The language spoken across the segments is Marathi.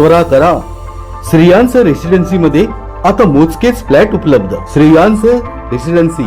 त्वरा करा. श्रेयांस रेसिडेन्सी मध्ये आता मोजकेच फ्लॅट उपलब्ध. श्रेयांस रेसिडेन्सी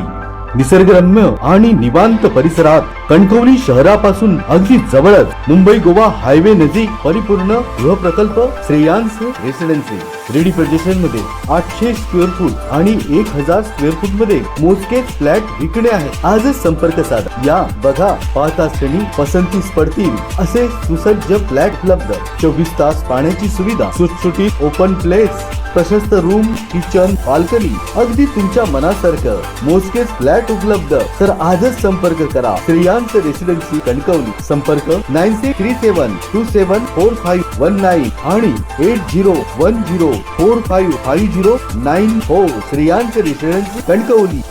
निसर्गरम्य आणि निवांत परिसरात कणकवली शहरापासून अगदी जवळच मुंबई गोवा हायवे नजीक परिपूर्ण गृहप्रकल्प श्रेयांस रेसिडेन्सी रेडी मध्ये आठशे स्क्वेअर फूट आणि एक हजार स्क्वेअर फूटमध्ये मोजकेच फ्लॅट विकणे आहे. आजच संपर्क साधा. या बघा पाहता क्षणी पसंतीस पडतील असे सुसज्ज फ्लॅट उपलब्ध. चोवीस तास पाण्याची सुविधा सुटसुटीत ओपन प्लेस प्रशस्त रूम किचन बाल्कनी अगदी तुमच्या मनासारखं मोजकेच फ्लॅट उपलब्ध. तर आजच संपर्क करा. श्रेयांस रेसिडेन्सी कणकवली. संपर्क nine six three seven two seven four five one nine आणि eight zero one zero four five five zero nine four Shreyans residency Kankavli.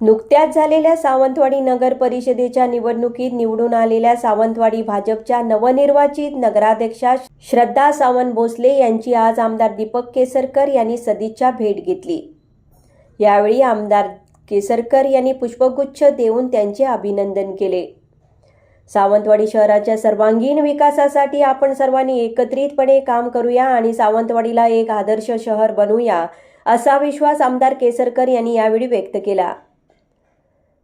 नुकत्याच झालेल्या सावंतवाडी नगर परिषदेच्या निवडणुकीत निवडून आलेल्या सावंतवाडी भाजपच्या नवनिर्वाचित नगराध्यक्षा श्रद्धा सावंत भोसले यांची आज आमदार दीपक केसरकर यांनी सदिच्छा भेट घेतली. यावेळी आमदार केसरकर यांनी पुष्पगुच्छ देऊन त्यांचे अभिनंदन केले. सावंतवाडी शहराच्या सर्वांगीण विकासासाठी आपण सर्वांनी एकत्रितपणे काम करूया आणि सावंतवाडीला एक आदर्श शहर बनवूया असा विश्वास आमदार केसरकर यांनी यावेळी व्यक्त केला.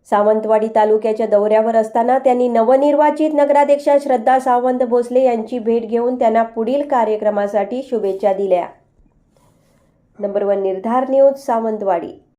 सावंतवाडी तालुक्याच्या दौऱ्यावर असताना त्यांनी नवनिर्वाचित नगराध्यक्षा श्रद्धा सावंत भोसले यांची भेट घेऊन त्यांना पुढील कार्यक्रमासाठी शुभेच्छा दिल्या. Number one Nirdhar news Sawantwadi.